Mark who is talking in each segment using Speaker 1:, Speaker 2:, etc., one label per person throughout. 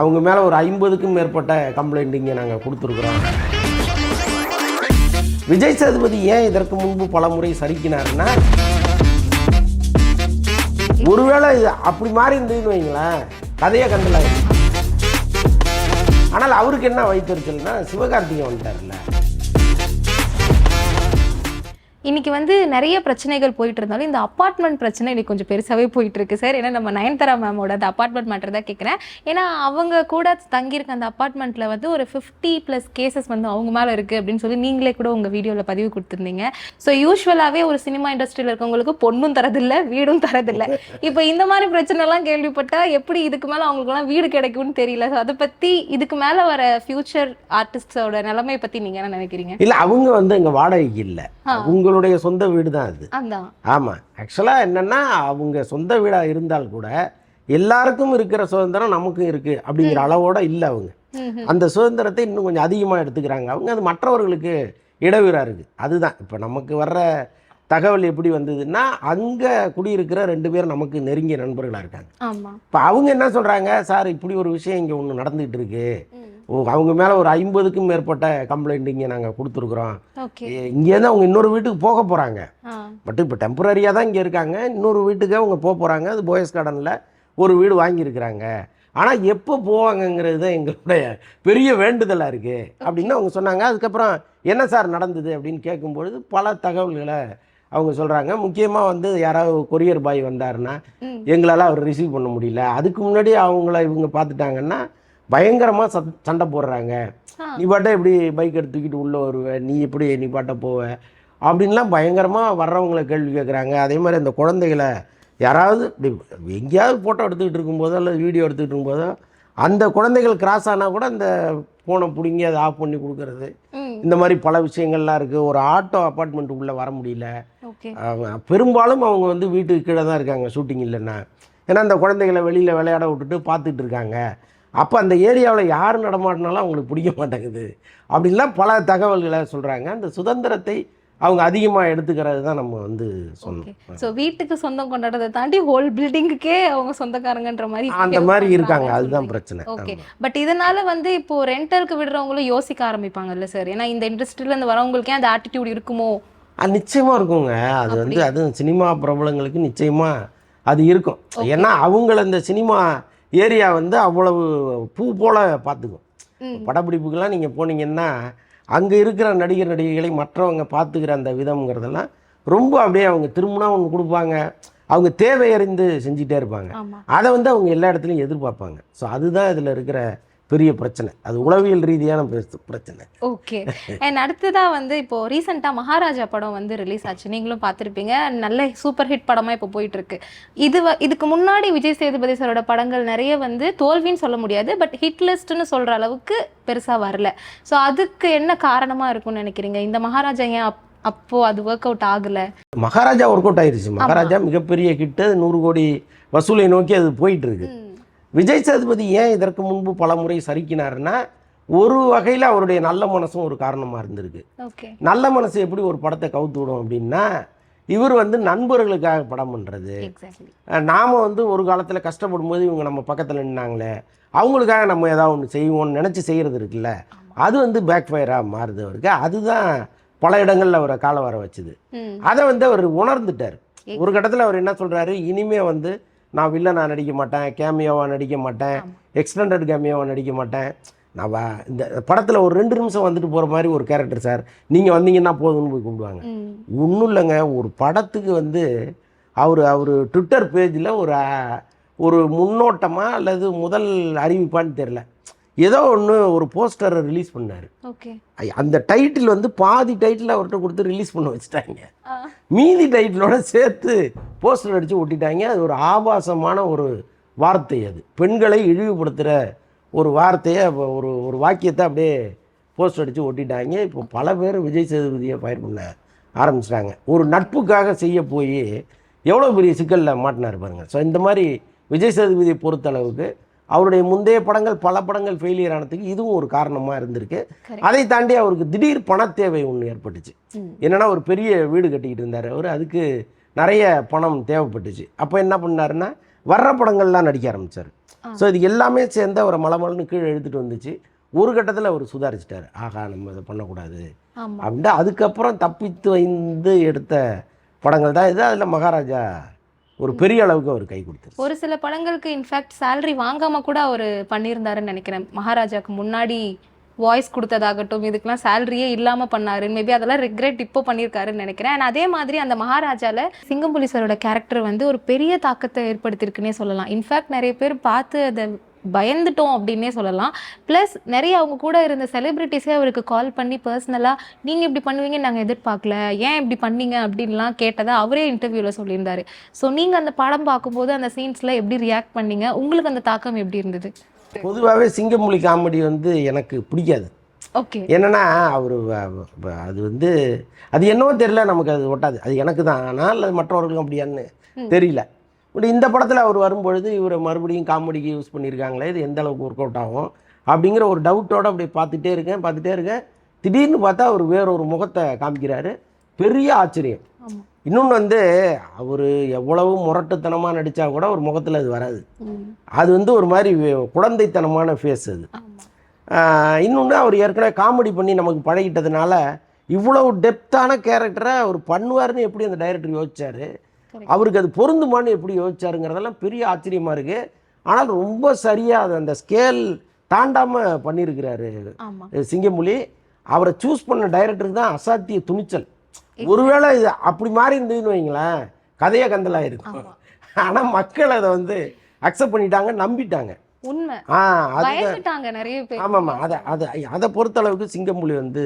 Speaker 1: அவங்க மேலே ஒரு ஐம்பதுக்கும் மேற்பட்ட கம்ப்ளைண்ட் இங்கே நாங்கள் கொடுத்துருக்குறோம். விஜய் சேதுபதி ஏன் இதற்கு முன்பு பல முறை சறுக்கினாருன்னா ஒருவேளை இது அப்படி மாறி இருந்ததுன்னு வைங்களேன் கதையை கண்டல. ஆனால் அவருக்கு என்ன வைத்திருக்கல்னா சிவகார்த்திகேயன் வந்துட்டார்ல
Speaker 2: இன்னைக்கு வந்து நிறைய பிரச்சனைகள் போயிட்டு இருந்தாலும் இந்த அப்பார்ட்மெண்ட் பிரச்சனை இன்னைக்கு கொஞ்சம் பெருசாவே போயிட்டு இருக்கு. சார் ஏன்னா நம்ம நயன்தாரா மேமோட அந்த அப்பார்ட்மெண்ட் மேட்டர் தான் கேட்குறேன் ஏன்னா அவங்க கூட தங்கியிருக்க அந்த அப்பார்ட்மெண்ட்ல வந்து ஒரு ஃபிஃப்டி ப்ளஸ் கேசஸ் வந்து அவங்க மேல இருக்கு அப்படின்னு சொல்லி நீங்களே கூட உங்க வீடியோல பதிவு கொடுத்துருந்தீங்க. ஸோ யூஸ்வலாகவே ஒரு சினிமா இண்டஸ்ட்ரியில் இருக்கவங்களுக்கு பொண்ணும் தரதில்ல வீடும் தரதில்ல. இப்போ இந்த மாதிரி பிரச்சனை எல்லாம் கேள்விப்பட்டா எப்படி இதுக்கு மேல அவங்களுக்குலாம் வீடு கிடைக்கும்னு தெரியல. ஸோ அதை பத்தி இதுக்கு மேல வர ஃபியூச்சர் ஆர்டிஸ்டோட நிலைமையை பத்தி நீங்க என்ன நினைக்கிறீங்க?
Speaker 1: இல்லை அவங்க வந்து இங்கே வாடகைக்கு இல்லை. அவங்களுடைய சொந்த வீடு தான் அது.
Speaker 2: அதான்.
Speaker 1: ஆமாம் ஆக்சுவலாக என்னென்னா அவங்க சொந்த வீடாக இருந்தால் கூட எல்லாருக்கும் இருக்கிற சுதந்திரம் நமக்கும் இருக்குது அப்படிங்கிற அளவோட இல்லை அவங்க. அந்த சுதந்திரத்தை இன்னும் கொஞ்சம் அதிகமாக எடுத்துக்கிறாங்க. அவங்க அது மற்றவர்களுக்கு இடையூறாக இருக்குது அதுதான். இப்போ நமக்கு வர்ற தகவல் எப்படி வந்ததுன்னா அங்கே குடியிருக்கிற ரெண்டு பேர் நமக்கு நெருங்கிய நண்பர்களாக இருக்காங்க.
Speaker 2: ஆமா.
Speaker 1: இப்போ அவங்க என்ன சொல்கிறாங்க சார் இப்படி ஒரு விஷயம் இங்கே ஒன்று நடந்துகிட்டு இருக்கு. அவங்க மேலே ஒரு ஐம்பதுக்கும் மேற்பட்ட கம்ப்ளைண்ட் இங்கே நாங்கள் கொடுத்துருக்குறோம். இங்கேருந்து அவங்க இன்னொரு வீட்டுக்கு போக போகிறாங்க பட் இப்போ டெம்பரரியாக தான் இங்கே இருக்காங்க. இன்னொரு வீட்டுக்கு அவங்க போக போகிறாங்க அது போயஸ் கார்டனில் ஒரு வீடு வாங்கியிருக்கிறாங்க. ஆனால் எப்போ போவாங்கங்கிறது தான் எங்களுடைய பெரிய வேண்டுதலாக இருக்குது அப்படின்னு அவங்க சொன்னாங்க. அதுக்கப்புறம் என்ன சார் நடந்தது அப்படின்னு கேட்கும்பொழுது பல தகவல்களை அவங்க சொல்கிறாங்க முக்கியமாக வந்து யாராவது கொரியர் பாய் வந்தாருன்னா. எங்களால் அவர் ரிசீவ் பண்ண முடியல. அதுக்கு முன்னாடி அவங்கள இவங்க பார்த்துட்டாங்கன்னா பயங்கரமாக சத் சண்டை போடுறாங்க. நீ பாட்ட எப்படி பைக் எடுத்து தூக்கிட்டு உள்ளே வருவ நீ எப்படி நீ பாட்ட போவ? அப்படின்லாம் பயங்கரமாக வர்றவங்கள கேள்வி கேட்குறாங்க அதே மாதிரி அந்த குழந்தைகளை யாராவது இப்படி எங்கேயாவது ஃபோட்டோ எடுத்துக்கிட்டு இருக்கும்போதோ அல்லது வீடியோ எடுத்துக்கிட்டு இருக்கும்போதோ அந்த குழந்தைகள் கிராஸ் ஆனால் கூட அந்த ஃபோனை பிடுங்கி அதை ஆஃப் பண்ணி கொடுக்கறது. இந்த மாதிரி பல விஷயங்கள்லாம் இருக்குது ஒரு ஆட்டோ அப்பார்ட்மெண்ட் உள்ளே வர முடியல. பெரும்பாலும் அவங்க வந்து வீட்டுக்கு கீழே தான் இருக்காங்க ஷூட்டிங் இல்லைன்னா. ஏன்னா அந்த குழந்தைகளை வெளியில் விளையாட விட்டுட்டு பார்த்துட்டு இருக்காங்க. அப்போ அந்த ஏரியாவில் யார் நடமாட்டினாலும் அவங்களுக்கு பிடிக்க மாட்டேங்குது. அப்படின்லாம் பல தகவல்களை சொல்கிறாங்க அந்த சுதந்திரத்தை அவங்க அதிகமாக எடுத்துக்கிறது தான் நம்ம வந்து சொன்னோம்.
Speaker 2: சோ வீட்டுக்கு சொந்தம் கொண்டாடுறதை தாண்டி ஹோல் பில்டிங்குக்கே அவங்க சொந்தக்காரங்கன்ற மாதிரி
Speaker 1: அந்த மாதிரி இருக்காங்க. அதுதான் பிரச்சனை.
Speaker 2: ஓகே. பட் இதனால வந்து இப்போ ரெண்டலுக்கு விடுறவங்களும் யோசிக்க ஆரம்பிப்பாங்கல்ல சார் ஏன்னா இந்த இண்டஸ்ட்ரியில இருந்து வரவங்களுக்கே அந்த ஆட்டிடியூட் இருக்குமோ?
Speaker 1: அது நிச்சயமாக இருக்குங்க. அது வந்து அது சினிமா பிரபலங்களுக்கு நிச்சயமாக அது இருக்கும். ஏன்னா அவங்கள இந்த சினிமா ஏரியா வந்து அவ்வளவு பூ போல பார்த்துக்கும். படப்பிடிப்புக்கெல்லாம் நீங்கள் போனீங்கன்னா அங்கே இருக்கிற நடிகர் நடிகைகளை மற்றவங்க பார்த்துக்கிற அந்த விதம்ங்கிறதெல்லாம் ரொம்ப அப்படியே அவங்க திரும்பினா ஒன்று கொடுப்பாங்க. அவங்க தேவை அறிந்து செஞ்சுட்டே இருப்பாங்க. அதை வந்து அவங்க எல்லா இடத்துலையும் எதிர்பார்ப்பாங்க. ஸோ அதுதான் இதில் இருக்கிற பெரிய பிரச்சனை. அது உளவியல் ரீதியான பெருசு பிரச்சனை.
Speaker 2: ஓகே. அண்ட் அடுத்ததா வந்து இப்போ ரீசெண்டா மகாராஜா படம் வந்து ரிலீஸ் ஆச்சு. நீங்களும் பார்த்திருப்பீங்க. நல்ல சூப்பர் ஹிட் படமா இப்போ போயிட்டு இருக்கு இது இதுக்கு முன்னாடி விஜய் சேதுபதி சாரோட படங்கள் நிறைய வந்து தோல்வின்னு சொல்ல முடியாது. பட் ஹிட் லிஸ்ட்னு சொல்ற அளவுக்கு பெருசா வரல. ஸோ அதுக்கு என்ன காரணமா இருக்கும்னு நினைக்கிறீங்க? இந்த மகாராஜா ஏன் அப்- அப்போ அது ஒர்க் அவுட் ஆகல?
Speaker 1: மகாராஜா ஒர்க் அவுட் ஆயிருச்சு. மகாராஜா மிகப்பெரிய கிட்டு நூறு கோடி வசூலை நோக்கி அது போயிட்டு இருக்கு விஜய் சேதுபதி ஏன் இதற்கு முன்பு பல முறை சறுக்கினாருன்னா ஒரு வகையில் அவருடைய நல்ல மனசும் ஒரு காரணமாக இருந்திருக்கு. நல்ல மனசு எப்படி ஒரு படத்தை கவுத்து விடும் அப்படின்னா இவர் வந்து நண்பர்களுக்காக படம் பண்ணுறது நாம் வந்து ஒரு காலத்தில் கஷ்டப்படும் போது இவங்க நம்ம பக்கத்தில் நின்னாங்களே அவங்களுக்காக நம்ம ஏதாவது ஒன்று செய்வோம்னு நினச்சி செய்கிறது இருக்குல்ல அது வந்து பேக் ஃபயராக மாறுது அவருக்கு. அதுதான் பல இடங்களில் அவரை கால வர வச்சுது. அதை வந்து அவர் உணர்ந்துட்டார். ஒரு கட்டத்தில் அவர் என்ன சொல்கிறாரு இனிமே வந்து நான் வில்லனா நடிக்க மாட்டேன் கேமியோவாக நடிக்க மாட்டேன் எக்ஸ்டெண்டட் கேமியோவாக நடிக்க மாட்டேன். நான் இந்த படத்தில் ஒரு ரெண்டு நிமிஷம் வந்துட்டு போகிற மாதிரி ஒரு கேரக்டர் சார் நீங்கள் வந்தீங்கன்னா போதும்னு போய் கும்பிடுவாங்க. ஒன்றும் இல்லைங்க ஒரு படத்துக்கு வந்து அவர் அவர் ட்விட்டர் பேஜில் ஒரு ஒரு முன்னோட்டமாக அல்லது முதல் அறிவிப்பான்னு தெரில ஏதோ ஒன்று ஒரு போஸ்டரை ரிலீஸ் பண்ணார். அந்த டைட்டில் வந்து பாதி டைட்டில் அவர்கிட்ட கொடுத்து ரிலீஸ் பண்ண வச்சுட்டாங்க. மீதி டைட்டிலோட சேர்த்து போஸ்டர் அடித்து ஒட்டிட்டாங்க. அது ஒரு ஆபாசமான ஒரு வார்த்தை அது. பெண்களை இழிவுபடுத்துகிற ஒரு வார்த்தையை ஒரு ஒரு வாக்கியத்தை அப்படியே போஸ்டர் அடித்து ஒட்டிட்டாங்க. இப்போ பல பேர் விஜய் சேதுபதியை ஃபயர் பண்ண ஆரம்பிச்சிட்டாங்க. ஒரு நட்புக்காக செய்ய போய் எவ்வளோ பெரிய சிக்கலில் மாட்டினார் பாருங்க. ஸோ இந்த மாதிரி விஜய் சேதுபதியை பொறுத்தளவுக்கு அவருடைய முந்தைய படங்கள் பல படங்கள் ஃபெயிலியர் ஆனதுக்கு இதுவும் ஒரு காரணமாக இருந்திருக்கு. அதை தாண்டி அவருக்கு திடீர் பணத் தேவை ஒன்று ஏற்பட்டுச்சு. என்னன்னா ஒரு பெரிய வீடு கட்டிக்கிட்டு இருந்தார் அவர். அதுக்கு நிறைய பணம் தேவைப்பட்டுச்சு. அப்போ என்ன பண்ணாருன்னா வர்ற படங்கள்லாம் நடிக்க ஆரம்பிச்சார். ஸோ இது எல்லாமே சேர்ந்து அவரை மலமலன்னு கீழே இழுத்துட்டு வந்துச்சு. ஒரு கட்டத்தில் அவர் சுதாரிச்சிட்டாரு. ஆகா நம்ம இதை பண்ணக்கூடாது. அப்படின்ட்டு அதுக்கப்புறம் தப்பித்து வந்து எடுத்த படங்கள் தான் இது. அதில் மகாராஜா ஒரு பெரிய அளவுக்கு அவர் கை கொடுத்தாரு.
Speaker 2: ஒரு சில படங்களுக்கு இன்ஃபேக்ட் salary வாங்காம கூட அவர் பண்ணியிருந்தாருன்னு நினைக்கிறேன். மகாராஜாக்கு முன்னாடி வாய்ஸ் கொடுத்ததாகட்டும் இதுக்கெல்லாம் சேலரியே இல்லாமல் பண்ணாரு. மேபி அதெல்லாம் ரிக்ரெட் இப்போ பண்ணியிருக்காருன்னு நினைக்கிறேன். அண்ட் அதே மாதிரி அந்த மகாராஜாவில் சிங்கம்புலி கேரக்டர் வந்து ஒரு பெரிய தாக்கத்தை ஏற்படுத்தியிருக்குன்னே சொல்லலாம். இன்ஃபேக்ட் நிறைய பேர் பார்த்து அதை பயந்துட்டோம் அப்படின்னே சொல்லலாம். ப்ளஸ் நிறைய அவங்க கூட இருந்த செலிப்ரிட்டிஸே அவருக்கு கால் பண்ணி பர்சனலாக நீங்கள் இப்படி பண்ணுவீங்க நாங்கள் எதிர்பார்க்கல. ஏன் இப்படி பண்ணீங்க? அப்படின்லாம் கேட்டதை அவரே இன்டர்வியூவில் சொல்லியிருந்தாரு. ஸோ நீங்கள் அந்த படம் பார்க்கும்போது அந்த சீன்ஸில் எப்படி ரியாக்ட் பண்ணீங்க? உங்களுக்கு அந்த தாக்கம் எப்படி இருந்தது?
Speaker 1: பொதுவாகவே சிங்கமொழி காமெடி வந்து எனக்கு பிடிக்காது. என்னன்னா அவர் அது வந்து அது என்னவோ தெரியல நமக்கு அது ஒட்டாது. அது எனக்கு தான். ஆனால் அது மற்றவர்களுக்கும் அப்படியான்னு தெரியல. பட் இந்த படத்தில் அவர் வரும்பொழுது இவரை மறுபடியும் காமெடிக்கு யூஸ் பண்ணியிருக்காங்களே இது எந்த அளவுக்கு ஒர்க் அவுட் ஆகும்? அப்படிங்கிற ஒரு டவுட்டோட அப்படியே பார்த்துட்டே இருக்கேன் பார்த்துட்டே இருக்கேன். திடீர்னு பார்த்தா அவர் வேற ஒரு முகத்தை காமிக்கிறாரு. பெரிய ஆச்சரியம். இன்னொன்று வந்து அவர் எவ்வளவு முரட்டுத்தனமாக நடித்தா கூட ஒரு முகத்தில் அது வராது. அது வந்து ஒரு மாதிரி குழந்தைத்தனமான ஃபேஸ் அது. இன்னொன்று அவர் ஏற்கனவே காமெடி பண்ணி நமக்கு பழகிட்டதுனால இவ்வளவு டெப்த்தான கேரக்டரை அவர் பண்ணுவார்னு எப்படி அந்த டைரக்டர் யோசிச்சாரு. அவருக்கு அது பொருந்துமான்னு எப்படி யோசிச்சாருங்கிறதெல்லாம் பெரிய ஆச்சரியமாக இருக்குது ஆனால் ரொம்ப சரியாக அது அந்த ஸ்கேல் தாண்டாமல் பண்ணியிருக்கிறாரு சிங்கமொழி அவரை சூஸ் பண்ண டைரக்டருக்கு தான் அசாத்திய துணிச்சல். ஒருவேளை இது அப்படி மாறி இருந்ததுன்னு வைங்களேன் கதையே கந்தலாக இருக்கும். ஆனால் மக்கள் அதை வந்து அக்செப்ட் பண்ணிட்டாங்க நம்பிட்டாங்க.
Speaker 2: உண்மை.
Speaker 1: ஆ அது
Speaker 2: பயந்துட்டாங்க நிறைய பேர்.
Speaker 1: ஆமாம்மா அதை அதை அதை பொறுத்தளவுக்கு சிங்கம்புலி வந்து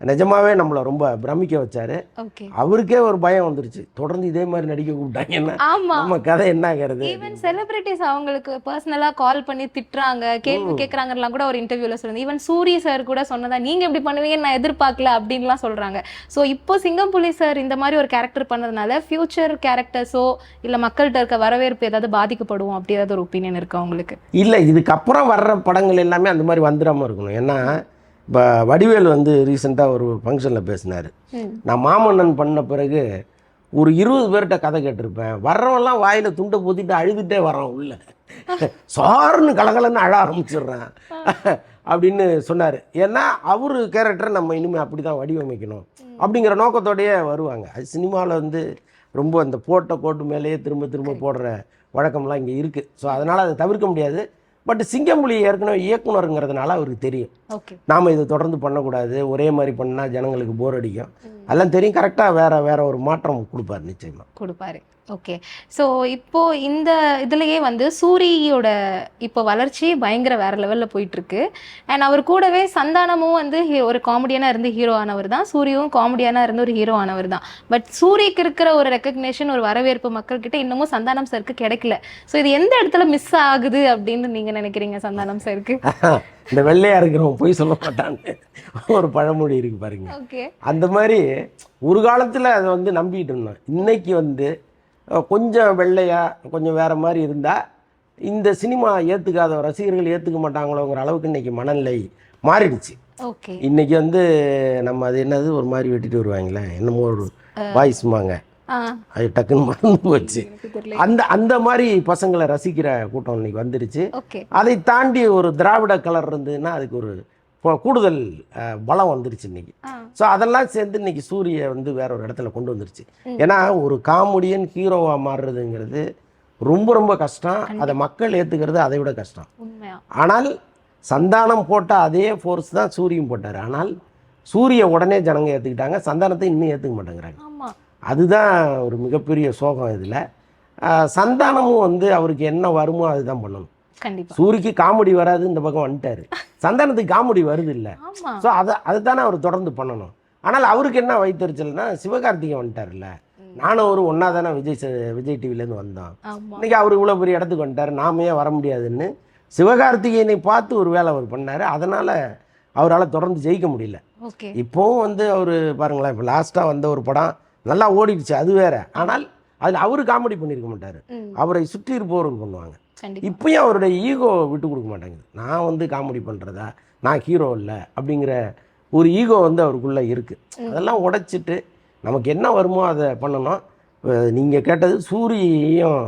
Speaker 1: நிஜமாவே நம்மளை ரொம்ப பிரமிக்க வச்சாரு. அவருக்கே ஒரு பயம் வந்துருச்சு. தொடர்ந்து இதே மாதிரி நடிக்க கூப்பிட்டாங்கன்னா நம்ம கதை என்ன ஆகிறது
Speaker 2: ஈவன் செலிபிரிட்டிஸ் அவங்களுக்கு பர்சனலா கால் பண்ணி திட்டுறாங்க கேள்வி கேட்கறாங்கலாம் கூட ஒரு இன்டர்வியூல சொல்லுங்க ஈவன் சூரி சார் கூட சொன்னதா நீங்க இப்படி பண்ணுவீங்கன்னு நான் எதிர்பார்க்கல அப்படின்லாம் சொல்றாங்க. சோ இப்போ சிங்கம்புலி சார் இந்த மாதிரி ஒரு கேரக்டர் பண்ணதுனால ஃபியூச்சர் கேரக்டர்ஸோ இல்ல மக்கள்கிட்ட இருக்க வரவேற்பு ஏதாவது பாதிக்கப்படும் அப்படி ஏதாவது ஒரு ஒப்பீனியன் இருக்கா உங்களுக்கு?
Speaker 1: இல்லை இதுக்கப்புறம் வர்ற படங்கள் எல்லாமே அந்த மாதிரி வந்துடாமல் இருக்கணும். ஏன்னா இப்போ வடிவேல் வந்து ரீசெண்டாக ஒரு ஃபங்க்ஷனில் பேசினார். நான் மாமன்னன் பண்ண பிறகு ஒரு இருபது பேர்கிட்ட கதை கேட்டிருப்பேன். வர்றவன்லாம் வாயில் துண்டை ஊற்றிட்டு அழுதுகிட்டே வரான் உள்ள. சார்னு கலகலன்னு அழ ஆரம்பிச்சிடுறான். அப்படின்னு சொன்னார். ஏன்னா அவர் கேரக்டரை நம்ம இனிமேல் அப்படி தான் வடிவமைக்கணும் அப்படிங்கிற நோக்கத்தோடயே வருவாங்க. அது சினிமாவில் வந்து ரொம்ப அந்த போட்ட கோட்டு மேலேயே திரும்ப திரும்ப போடுற வழக்கம்லாம் இங்கே இருக்குது ஸோ அதனால் அதை தவிர்க்க முடியாது. பட் சிங்கமொழி ஏற்கனவே இயக்குனருங்கிறதுனால அவருக்கு தெரியும். நாம் இதை தொடர்ந்து பண்ணக்கூடாது ஒரே மாதிரி பண்ணால் ஜனங்களுக்கு போர் அடிக்கும். அதெல்லாம் தெரியும். கரெக்டாக வேற வேற ஒரு மாற்றம் கொடுப்பார் நிச்சயமா.
Speaker 2: கொடுப்பாரு. ஓகே ஸோ இப்போ இந்த இதுலயே வந்து சூரியோட இப்போ வளர்ச்சி பயங்கர வேற லெவல்ல போயிட்டு இருக்கு அண்ட் அவர் கூடவே சந்தானமும் வந்து ஒரு காமெடியனா இருந்து ஹீரோ ஆனவர் தான். சூரியும் காமெடியனா இருந்து ஒரு ஹீரோ ஆனவர் தான். பட் சூரிக்கு இருக்கிற ஒரு ரெக்கக்னேஷன் ஒரு வரவேற்பு மக்கள் கிட்ட இன்னமும் சந்தானம் சருக்கு கிடைக்கல. ஸோ இது எந்த இடத்துல மிஸ் ஆகுது அப்படின்னு நீங்க நினைக்கிறீங்க சந்தானம் சருக்கு
Speaker 1: இந்த வெள்ளையா இருக்கிறவன் போய் சொல்ல மாட்டான்னு ஒரு பழமொழி இருக்கு பாருங்க.
Speaker 2: ஓகே
Speaker 1: அந்த மாதிரி ஒரு காலத்தில் அதை வந்து நம்பிட்டு இருந்தோம் இன்னைக்கு வந்து கொஞ்சம் வெள்ளையா கொஞ்சம் வேற மாதிரி இருந்தால் இந்த சினிமா ஏற்றுக்காத ரசிகர்கள் ஏற்றுக்க மாட்டாங்களோங்கிற அளவுக்கு இன்னைக்கு மனநிலை மாறிடுச்சு.
Speaker 2: ஓகே.
Speaker 1: இன்னைக்கு வந்து நம்ம அது என்னது ஒரு மாதிரி வெட்டிட்டு வருவாங்களே என்னமோ ஒரு வாய்ஸ்மாங்க அது டக்குன்னு மறந்து போச்சு. அந்த அந்த மாதிரி பசங்களை ரசிக்கிற கூட்டம் இன்னைக்கு வந்துருச்சு. அதை தாண்டி ஒரு திராவிட கலர் இருந்ததுன்னா அதுக்கு ஒரு கூடுதல் பலம் வந்துருச்சு இன்னைக்கு. ஸோ அதெல்லாம் சேர்ந்து இன்னைக்கு சூரிய வந்து வேற ஒரு இடத்துல கொண்டு வந்துருச்சு. ஏன்னா ஒரு காமெடியன் ஹீரோவாக மாறுறதுங்கிறது ரொம்ப ரொம்ப கஷ்டம். அதை மக்கள் ஏற்றுக்கிறது அதை விட கஷ்டம். ஆனால் சந்தானம் போட்ட அதே ஃபோர்ஸ் தான் சூரியன் போட்டார். ஆனால் சூரிய உடனே ஜனங்க ஏற்றுக்கிட்டாங்க சந்தானத்தை இன்னும் ஏற்றுக்க மாட்டேங்கிறாங்க. அதுதான் ஒரு மிகப்பெரிய சோகம் இதில். சந்தானமும் வந்து அவருக்கு என்ன வருமோ அதுதான் பண்ணணும். சூரிக்கு காமெடி வராது இந்த பக்கம் வந்துட்டாரு. சந்தானத்துக்கு காமெடி வருது இல்லை ஸோ அதை அதுதானே அவர் தொடர்ந்து பண்ணணும். ஆனால் அவருக்கு என்ன வைத்தறிச்சல்னா சிவகார்த்திகேயன் வந்துட்டார்ல நானும் ஒரு ஒன்றா தானே விஜய் விஜய் டிவிலேருந்து வந்தோம்.
Speaker 2: ஆமா.
Speaker 1: இன்னைக்கு அவர் இவ்வளோ பெரிய இடத்துக்கு வந்துட்டார் நாம வர முடியாதுன்னு. சிவகார்த்திகேயனை பார்த்து ஒரு வேலை அவர் பண்ணார். அதனால் அவரால் தொடர்ந்து ஜெயிக்க முடியல. இப்போவும் வந்து அவர் பாருங்களேன் இப்போ லாஸ்ட்டாக வந்த ஒரு படம் நல்லா ஓடிடுச்சு அது வேற. ஆனால் அதில் அவர் காமெடி பண்ணியிருக்க மாட்டார். அவரை சுற்றி இருப்பவர்கள் பண்ணுவாங்க. இப்பயும் அவருடைய ஈகோ விட்டு கொடுக்க மாட்டேங்குது. நான் வந்து காமெடி பண்ணுறதா நான் ஹீரோ இல்லை அப்படிங்கிற ஒரு ஈகோ வந்து அவருக்குள்ளே இருக்குது அதெல்லாம் உடைச்சிட்டு நமக்கு என்ன வருமோ அதை பண்ணணும். நீங்கள் கேட்டது சூரியையும்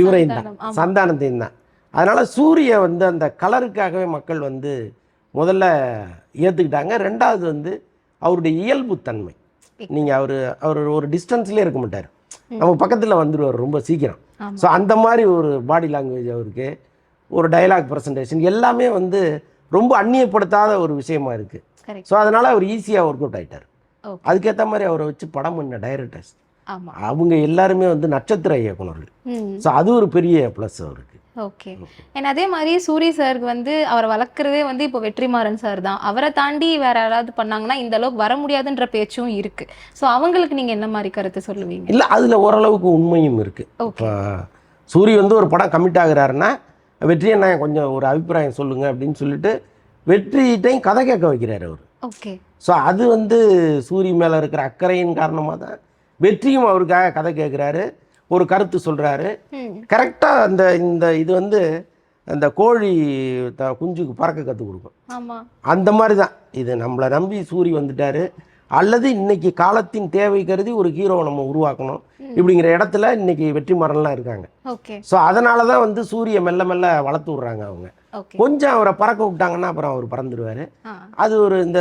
Speaker 1: இவரையும் தான். சந்தானத்தையும் தான். அதனால் சூரிய வந்து அந்த கலருக்காகவே மக்கள் வந்து முதல்ல ஏற்றுக்கிட்டாங்க ரெண்டாவது வந்து அவருடைய இயல்புத்தன்மை. நீங்கள் அவர் அவர் ஒரு டிஸ்டன்ஸ்லேயே இருக்க மாட்டார். நம்ம பக்கத்தில் வந்துடுவார் ரொம்ப சீக்கிரம். ஸோ அந்த மாதிரி ஒரு பாடி லாங்குவேஜ் அவருக்கு ஒரு டயலாக் ப்ரெசன்டேஷன் எல்லாமே வந்து ரொம்ப அந்நியப்படுத்தாத ஒரு விஷயமா இருக்குது ஸோ அதனால் அவர் ஈஸியாக ஒர்க் அவுட் ஆயிட்டார்.
Speaker 2: ஓகே
Speaker 1: அதுக்கேற்ற மாதிரி அவரை வச்சு படம் பண்ண டைரக்டர்ஸ் அவங்க எல்லாருமே வந்து நட்சத்திர இயக்குனர்கள்.
Speaker 2: ம்.
Speaker 1: ஸோ அது ஒரு பெரிய ப்ளஸ் அவருக்கு.
Speaker 2: ஓகே. அண்ட் அதே மாதிரி சூரி சாருக்கு வந்து அவரை வளர்க்குறதே வந்து இப்போ வெற்றிமாறன் சார் தான். அவரை தாண்டி வேற யாராவது பண்ணாங்கன்னா இந்த அளவுக்கு வர முடியாதுன்ற பேச்சும் இருக்கு. ஸோ அவங்களுக்கு நீங்க என்ன மாதிரி கருத்து சொல்லுவீங்க?
Speaker 1: இல்லை அதில் ஓரளவுக்கு உண்மையும் இப்போ சூரி வந்து ஒரு படம் கமிட் ஆகுறாருன்னா வெற்றி அண்ணா கொஞ்சம் ஒரு அபிப்பிராயம் சொல்லுங்கள் அப்படின்னு சொல்லிட்டு வெற்றிட்டையும் கதை கேட்க வைக்கிறார் அவர்.
Speaker 2: ஓகே
Speaker 1: ஸோ அது வந்து சூரி மேலே இருக்கிற அக்கறையின் காரணமாக தான் வெற்றியும் அவருக்காக கதை கேட்குறாரு. ஒரு கருத்து சொல்கிறாரு கரெக்டாக அந்த இந்த இது வந்து அந்த கோழி த குஞ்சுக்கு பறக்க கற்றுக் கொடுக்கும். அந்த மாதிரி தான் இது நம்மளை நம்பி சூரி வந்துட்டாரு. அல்லது இன்னைக்கு காலத்தின் தேவை கருதி ஒரு ஹீரோவை நம்ம உருவாக்கணும். இப்படிங்கிற இடத்துல இன்னைக்கு வெற்றிமாறன்லாம் இருக்காங்க.
Speaker 2: ஓகே.
Speaker 1: ஸோ அதனால தான் வந்து சூரிய மெல்ல மெல்ல வளர்த்து விட்றாங்க அவங்க. கொஞ்சம் அவரை பறக்க விட்டாங்கன்னா அப்புறம் அவர் பறந்துடுவார் அது ஒரு இந்த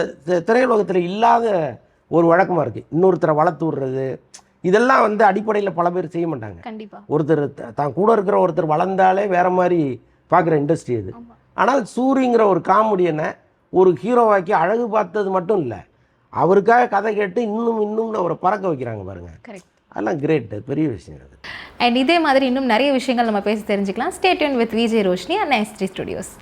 Speaker 1: திரையுலகத்தில் இல்லாத ஒரு வழக்கமாக இருக்குது இன்னொருத்தரை வளர்த்து விடுறது இதெல்லாம் வந்து அடிப்படையில் பல பேர் செய்ய மாட்டாங்க.
Speaker 2: கண்டிப்பா.
Speaker 1: ஒருத்தர் தான் கூட இருக்கிற ஒருத்தர் வளர்ந்தாலே வேற மாதிரி பார்க்குற இண்டஸ்ட்ரி அது. ஆனால் சூரிங்கிற ஒரு காமெடியனை ஒரு ஹீரோவாக்கி அழகு பார்த்தது மட்டும் இல்லை. அவருக்காக கதை கேட்டு இன்னும் இன்னும் அவரை பறக்க வைக்கிறாங்க பாருங்க. அதெல்லாம் கிரேட் பெரிய விஷயம் அது.
Speaker 2: அண்ட் இதே மாதிரி இன்னும் நிறைய விஷயங்கள் நம்ம பேசி தெரிஞ்சுக்கலாம். Stay tuned with Vijay Roshini and ST studios